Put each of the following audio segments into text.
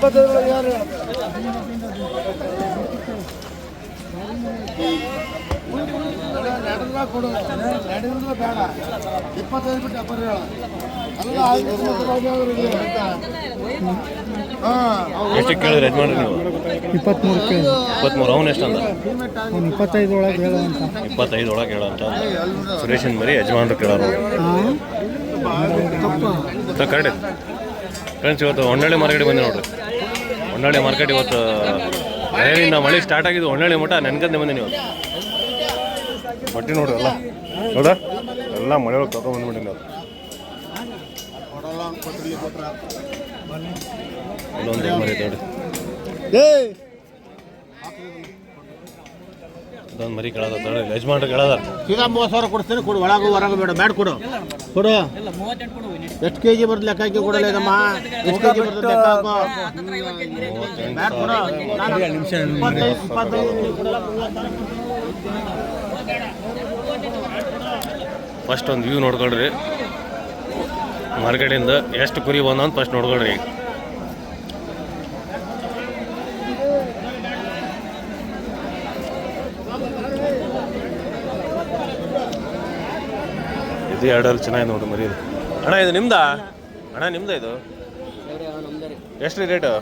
ಇಪ್ಪತ್ತೈದು ಯಾರು ನಡೆದ್ರೆ ಕೊಡು ನಡೆದ್ರೆ ಬೇಡ ಇಪ್ಪತ್ತೈದು ಬಿಟ್ಟು ಎಪ್ಪತ್ತು ಹೇಳ ಅಲ್ಲ ಐದು ಹಾಂ ಎಷ್ಟು ಕೇಳಿದ್ರೆ ಯಜಮಾನ್ರಿ ನೀವು? ಇಪ್ಪತ್ತ್ಮೂರು ಕೆ ಇಪ್ಪತ್ತ್ಮೂರು ಅವ್ನು ಎಷ್ಟು ಅಂದ ಒಂದು ಇಪ್ಪತ್ತೈದು ಒಳಗೆ ಹೇಳು ಅಂತ. ಇಪ್ಪತ್ತೈದು ಒಳಗೆ ಹೇಳೋ ಅಂತ. ಸುರೇಶನ್ ಮರಿ ಯಜಮಾನ್ರು ಕೇಳೋರು. ಹಾಂ. ಕರೆಕ್ಟ್. ಫ್ರೆಂಡ್ಸ್ ಇವತ್ತು ಹೊಂಡಳ್ಳಿ ಮಾರ್ಕೆಟ್ ಬಂದೆ ನೋಡ್ರಿ. ಹೊನ್ನಳ್ಳಿ ಮಾರ್ಕೆಟ್ ಇವತ್ತು ಮಳೆಯಿಂದ ಮಳೆ ಸ್ಟಾರ್ಟ್ ಆಗಿದ್ದು ಹೊನ್ನಳ್ಳಿ ಮಠ ನೆನ್ಕಂದೆ ಬಂದೆ ನೀವು ಬಟ್ಟೆ ನೋಡ್ರಿ ಎಲ್ಲ. ಹೌದಾ ಎಲ್ಲ ಮಳೆ ಒಳಗೆ ನಾವು ಕೊಡಲ್ಲ ಕೊಟ್ಟರೆ ಕೊಟ್ರ ಇಲ್ಲೊಂದು ಮರಿ ನೋಡಿ. ಏಯ್ ಮರಿ ಕೇಳೋದ ಯಜಮಾನ್ರು ಕೇಳೋದ ಈಗ ಮೂವತ್ತು ಸಾವಿರ ಕೊಡ್ತೀನಿ ಕೊಡು ಒಳಗು ಹೊರಗು ಬೇಡ ಬ್ಯಾಡ್ ಕೊಡು. ಕೊಡು. ಎಷ್ಟು ಕೆ ಜಿ ಬರ್ತದೆ ಲೆಕ್ಕ ಹಾಕಿ ಕೊಡಲ್ಲ ಇದಮ್ಮ? ಎಷ್ಟು ಕೆ ಜಿ ಬರ್ತದೆ ಲೆಕ್ಕ ಹಾಕೋ ಬ್ಯಾಡ್ ಕೊಡು ಇಪ್ಪತ್ತೈದು ಇಪ್ಪತ್ತೈದು. ಫಸ್ಟ್ ಒಂದು ವ್ಯೂ ನೋಡ್ಕೊಳ್ರಿ. ಮಾರ್ಕೆಟಿಂದ ಎಷ್ಟು ಕುರಿ ಬಂದ ಅಂತ ಫಸ್ಟ್ ನೋಡ್ಕೊಳ್ರಿ. ಇದು ಎರಡಲ್ಲಿ ಚೆನ್ನಾಗಿದೆ ನೋಡಿ ಮರಿ ಇದು. ಅಣ್ಣ ಇದು ನಿಮ್ದಾ? ಅಣ್ಣ ನಿಮ್ದ ಇದು? ಎಷ್ಟು ರೀ ರೇಟು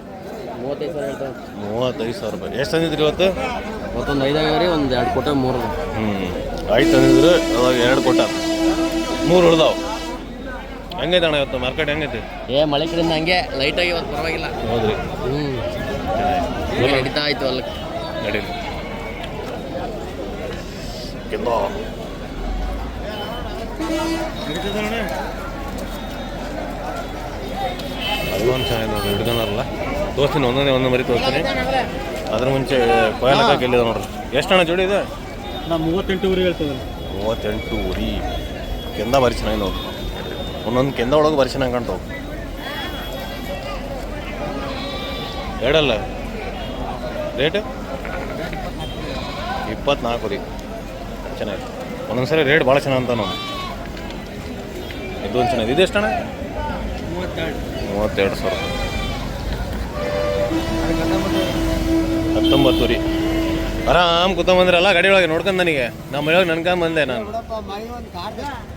ಮೂವತ್ತೈದು ಸಾವಿರ ಹೇಳ್ತಾರೆ ಮೂವತ್ತೈದು ಸಾವಿರ ರೂಪಾಯಿ. ಎಷ್ಟು ತಂದಿದ್ರಿ ಇವತ್ತು? ಮತ್ತೊಂದು ಐದಾಗ್ಯಾವ ರೀ ಒಂದು ಎರಡು ಕೊಟ್ಟ ಮೂರು ಹ್ಞೂ ಐದು ತಂದಿದ್ರು ಅವಾಗ ಎರಡು ಕೊಟ್ಟ. ಮೂರು ಉಳ್ದಾವ್. ಹೆಂಗೈತೆ ಅಣ್ಣ ಇವತ್ತು ಮಾರ್ಕೆಟ್ ಹೆಂಗೈತೆ? ಏ ಮಳೆ ಕಡೆಯಿಂದ ಹಂಗೆ ಲೈಟಾಗಿ ಇವತ್ತು ಪರವಾಗಿಲ್ಲ. ಹೌದ್ರಿ. ಹ್ಞೂ ಚೆನ್ನಾಗಿ ನಡೀತಾ ಆಯ್ತು ಅಲ್ಲ ನಡೀಲಿ. ಕಿಂದ. ಅದೊಂದು ಚೆನ್ನಾಗಿದೆ ನೋಡ್ರಿ ಹಿಡ್ಕೊಂಡಾರಲ್ಲ ತೋರಿಸ್ತೀನಿ ಒಂದೊಂದೇ ಒಂದೊಂದು ಮರಿ ತೋರಿಸ್ತೀನಿ. ಅದ್ರ ಮುಂಚೆ ಕೊಯ್ಲ ಗೆಲ್ಲಿದ ನೋಡ್ರಿ. ಎಷ್ಟು ಹಣ ಜೋಡಿ ಇದೆ? ನಾ ಮೂವತ್ತೆಂಟು ಊರಿ ಹೇಳ್ತದೆ ಮೂವತ್ತೆಂಟು ಉರಿ ಕೆಂದ ಬರಿ ಚೆನ್ನಾಗಿ ನೋಡ್ರಿ. ಒಂದೊಂದು ಕೆಂದ ಒಳಗೆ ಬರಿ ಚೆನ್ನಾಗಿ ಕಾಣ್ತಾವೆ. ಎರಡಲ್ಲ? ರೇಟ್? ಇಪ್ಪತ್ನಾಲ್ಕು ರೀ. ಚೆನ್ನಾಗಿ. ಒಂದೊಂದು ಸರಿ ರೇಟ್ ಭಾಳ ಚೆನ್ನಾಗಿ ಅಂತ ನಾವು ಇದೊಂದು ಚೆನ್ನಾಗಿದೆ. ಇದು ಎಷ್ಟು ಅಣ್ಣ? ಮೂವತ್ತೆರಡು. ಸಾವಿರ. ಹತ್ತೊಂಬತ್ತು ರೀ ಆರಾಮ್ ಕೂತ್ಕೊಂಬಂದ್ರಲ್ಲ ಗಾಡಿ ಒಳಗೆ ನೋಡ್ಕೊಂಡು ನನಗೆ. ನಮ್ಮ ಮನೆಯೊಳಗೆ ನನ್ಕೊಂಡ್ ಬಂದೆ ನಾನು.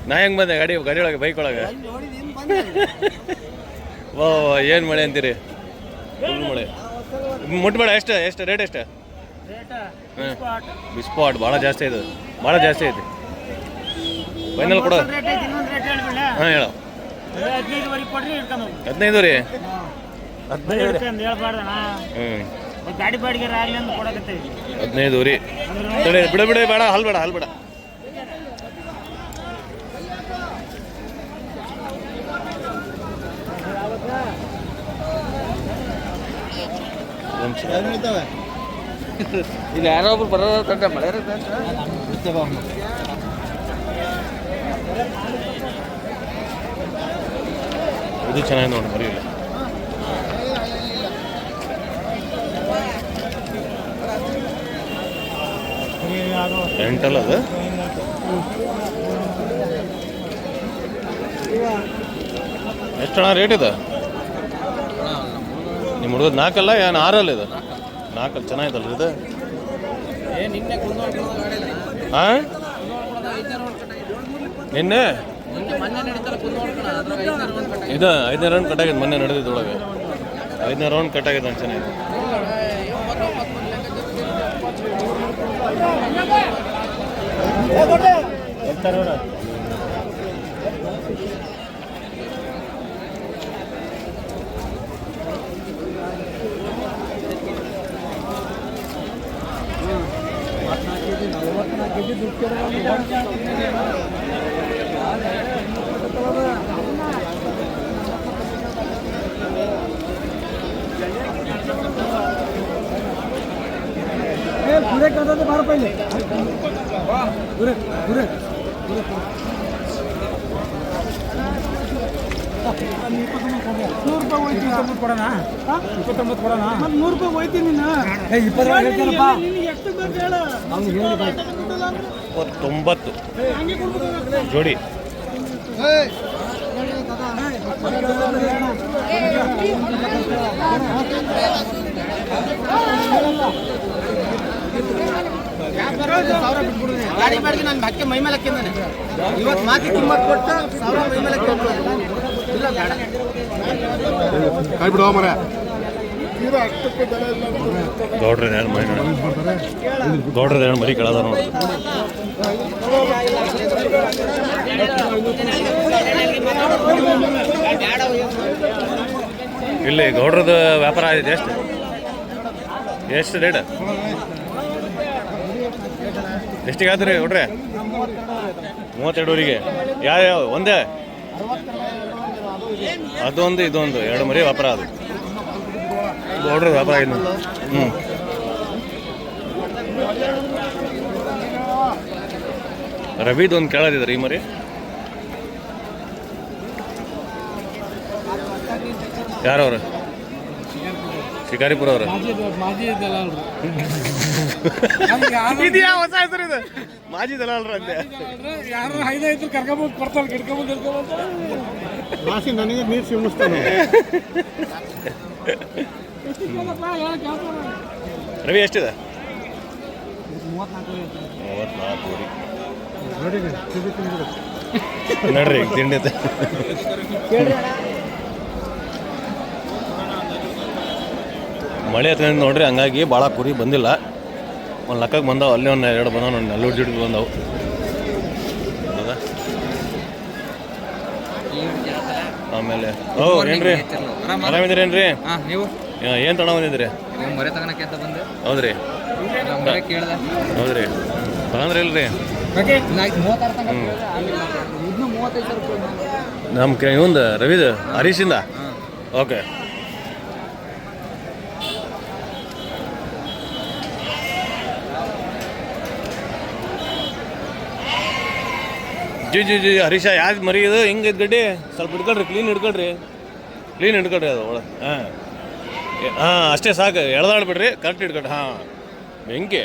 ನಾ ಹೆಂಗೆ ಬಂದೆ ಗಾಡಿ ಗಾಡಿ ಒಳಗೆ ಬೈಕ್ ಒಳಗೆ? ಓ ಏನು ಮಳೆ ಅಂತೀರಿ? ಫುಲ್ ಮಳೆ. ಮುಟ್ಬೇಡ ಎಷ್ಟು ಎಷ್ಟು ರೇಟ್ ಎಷ್ಟು? ಬಿಸ್ಪಾಟ್. ಭಾಳ ಜಾಸ್ತಿ ಇದೆ ಭಾಳ ಜಾಸ್ತಿ ಐತಿ ಫೈನಲ್ ಕೊಡೋ ಹಾಂ ಹೇಳು. ಹದಿನೈದು ರೀ ಹದಿನೈದು ರೀ ಹ್ಞೂ ಗಾಡಿ ಬಾಡಿಗೆ ಆಗಲಿ ಅಂತ ಕೊಡಕತ್ತೀವಿ. ಹದಿನೈದು ರೀ ತಡಿ ಬಿಡ ಬಿಡ ಬೇಡ ಹಲ್ ಬೇಡ ಹಲ್ ಬೇಡ. ಇಲ್ಲ ಯಾರೋ ಒಬ್ರು ಬರೋದ ಮಳೆ ಇದು ಚೆನ್ನಾಗಿ ನೋಡಿ ಮರಿ ಎಂಟಲ್ಲ ಅದು? ಎಷ್ಟು ಹಣ ರೇಟ್ ಇದೆ? ನಿಮ್ಮ ಹುಡುಗದ ನಾಲ್ಕಲ್ಲ ಏನು ಆರಲ್ಲ ಇದು? ನಾಲ್ಕಲ್ಲಿ ಚೆನ್ನಾಗಿದಲ್ಲ ಇದು? ಹಾಂ ನಿನ್ನೆ? ಇದು ಐದನೇ ರೌಂಡ್ ಕಟ್ಟಾಗಿದೆ ಮೊನ್ನೆ ನಡೆದಿದ್ದು ಒಳಗೆ. ಐದನೇ ರೌಂಡ್ ಕಟ್ಟಾಗಿದೆ ಅಂತ ಕದ ಬಾರ ಪೈಲೆ ಗುರೆ ಗುರೆ ನೂರು ರೂಪಾಯಿ ಇಪ್ಪತ್ತೊಂಬತ್ತು ಕೊಡೋಣ. ಇಪ್ಪತ್ತೊಂಬತ್ತು ಕೊಡೋಣ. ಮತ್ತೆ ನೂರು ರೂಪಾಯಿ ಹೋಯ್ತೀನಿ ನೀನು ಹೇಳ್ತೀನಪ್ಪ ಅವ್ನು ಇಪ್ಪತ್ತೊಂಬತ್ತು. ಜೋಡಿ. ಗಾಡಿ ಬಾಡಿಗೆ ನನ್ನ ಬಾಕಿ ಮೈ ಮೇಲೆ ಇವತ್ತು ಮಾತಿ ತುಂಬಾ ಕೊಟ್ಟು ಸಾವಿರ ಮೈ ಮೇಲೆ ಕೈ ಬಿಡುವ ಮರ ಗೌಡ್ರದ ಮರಿ ಗೌಡ್ರದ ಕೇಳದ ನೋಡಿ. ಇಲ್ಲಿ ಗೌಡ್ರದ ವ್ಯಾಪಾರ ಆಗಿದೆ ಎಷ್ಟು? ಎಷ್ಟು ರೇಟ್ ಎಷ್ಟಿಗೆ ರೀ ಹುಡ್ರೆ ಮೂವತ್ತೆರಡುವರಿಗೆ ಯಾವ ಒಂದೇ? ಅದೊಂದು, ಇದೊಂದು. ಎರಡು ಮರಿ ವ್ಯಾಪಾರ ಅದು. ಗೌಡ್ರದ ವ್ಯಾಪಾರ ಆಗಿದೆ. ಹ್ಞೂ ರವಿದು ಒಂದು ಕೇಳದಿದ್ರಿ ಈ ಮರಿ. ಯಾರವ್ರು? ಶಿಕಾರಿಪುರ ಅವರು ಇದ್ಯಾ ಹೊಸ ಹೆಸರು ಇದು? ಮಾಜಿ ದಲಾಲ್ರ ಅಂದೆ. ಯಾರು ಐದು ಐದು ಕರ್ಕೊಂಬೋದು ಕೊಡ್ತಾರೆ ಗಿಡ್ಕೊಂಬೋದು ರಾಶಿ ನನಗೆ ನೀರು ಸಿಮ್ಮಿಸ್ತಾನೆ ರವಿ ಎಷ್ಟಿದೆ? ಮೂವತ್ನಾಲ್ಕು ನೋಡಿ ತಿಂಡಿ ತಿಂದಿರು. ನೋಡ್ರಿ ಈಗ ತಿಂಡಿ ಐತೆ. ಮಳೆ ಹತ್ತಿರ ನೋಡ್ರಿ ಹಂಗಾಗಿ ಭಾಳ ಕುರಿ ಬಂದಿಲ್ಲ. ಒಂದು ಲಕ್ಕಕ್ಕೆ ಬಂದಾವ ಅಲ್ಲಿ ಒಂದು ಎರಡು ಬಂದಾವ ಒಂದು ನಲ್ಲೂರು ಜಿಡ್ಗೆ ಬಂದಾವು. ಹೌದಾ? ಆಮೇಲೆ ಓ ಏನ್ರಿ? ಆರಾಮಿದ್ದೀರೇನ್ರಿ ಏನು ತಣ ಬಂದಿದ್ರಿ? ಹೌದ್ರಿ. ಹೌದ್ರಿ. ತಗೊಂಡ್ರಿ ಇಲ್ರಿ? ನಮ್ಮ ಕೆ ಇವಂದು ರವಿದು ಹರೀಶಿಂದ? Okay. G G G, Harish ಯಾವ್ದು ಮರಿ ಇದು, ಹಿಂಗೆ ಇದು ಗಡ್ಡಿ. ಸ್ವಲ್ಪ ಹಿಡ್ಕೊಳ್ರಿ ಕ್ಲೀನ್ ಹಿಡ್ಕೊಳ್ರಿ. ಕ್ಲೀನ್ ಹಿಡ್ಕೊಳ್ರಿ ಅದು, ಒಳಗೆ. ಹಾಂ. ಹಾಂ, ಅಷ್ಟೇ ಸಾಕು. ಎಳ್ದಾಡ್ಬಿಡ್ರಿ ಕರೆಕ್ಟ್ ಹಿಡ್ಕೊಳ್ರಿ, ಹಾಂ. ಬೆಂಕಿ.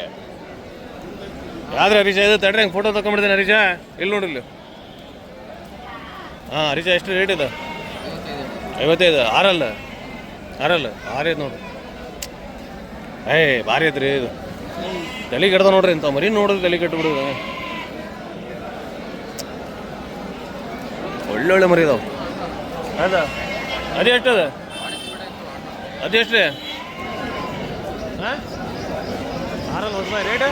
ಯಾವ್ದ್ರೆ ಹರೀಶ, ಇದು ತಡ್ರಿ, ಹಂಗೆ ಫೋಟೋ ತೊಗೊಂಬಿಡ್ತೀನಿ ಹರೀಶ. ಇಲ್ಲಿ ನೋಡಿ ಇಲ್ಲಿ. ಹಾಂ, ಹರೀಶ ಎಷ್ಟು ರೇಟ್ ಇದೆ? ಐವತ್ತೈದು. ಆರಲ್ಲ? ಆರಲ್ಲ? ಆರೈದು ನೋಡ್ರಿ. ಏಯ್, ಭಾರಿ ಐತ್ರಿ ಇದು. ತಲೆ ಕೆಡ್ದ ನೋಡ್ರಿ ಇಂಥ ಮರಿ ನೋಡಿದ್ರೆ ತಲೆ ಕೆಟ್ಟು ಬಿಡುದು. ಒಳ್ಳೊಳ್ಳೆ ಮರಿ ಇದಾವೆ. ಅದ ಅದು ಎಷ್ಟು ಅದ ಎಷ್ಟು? ರೀ ಹಾಂ? ಆರಲ್ಲ ಹೊಸ ರೇಟ್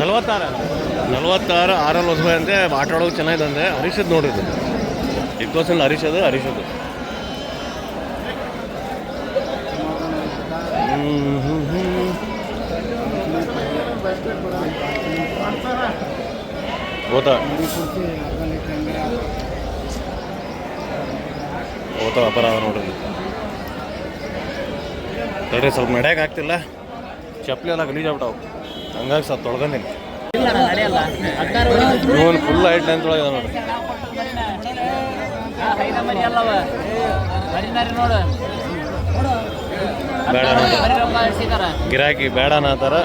ನಲ್ವತ್ತಾರು? ನಲ್ವತ್ತಾರು ಆರಲ್ಲಿ ಹೊಸಬಾಯಿ ಅಂತೆ ಆಟ ಆಡೋದು ಚೆನ್ನಾಗಿದೆ ಅಂದರೆ ಹರೀಶದ್ ಬಾಸ್ ಅಲ್ಲಿ ಹರೀಶದು ಹರೀಶದು. ಗೊತ್ತಾ? ಓತ ಅಪರಾಧ ನೋಡ್ರಿ. ತಡ್ರಿ, ಸ್ವಲ್ಪ ನಡೆಯಕ್ಕೆ ಆಗ್ತಿಲ್ಲ. ಚಪ್ಪಲಿ ಎಲ್ಲ ಗಲೀಜಾಗ್ಬಿಟ್ಟಾವು ಹಂಗಾಗಿ ಸ್ವಲ್ಪ ತೊಳ್ಕೊಂಡಿನಿ. ಇವನು ಫುಲ್ ಹೈಟ್ ಲೆಂತ್ ಒಳಗೆ ನೋಡ್ರಿ. ಬೇಡ. ಗಿರಾಕಿ ಬೇಡ ಅನ್ನತ್ತಾರ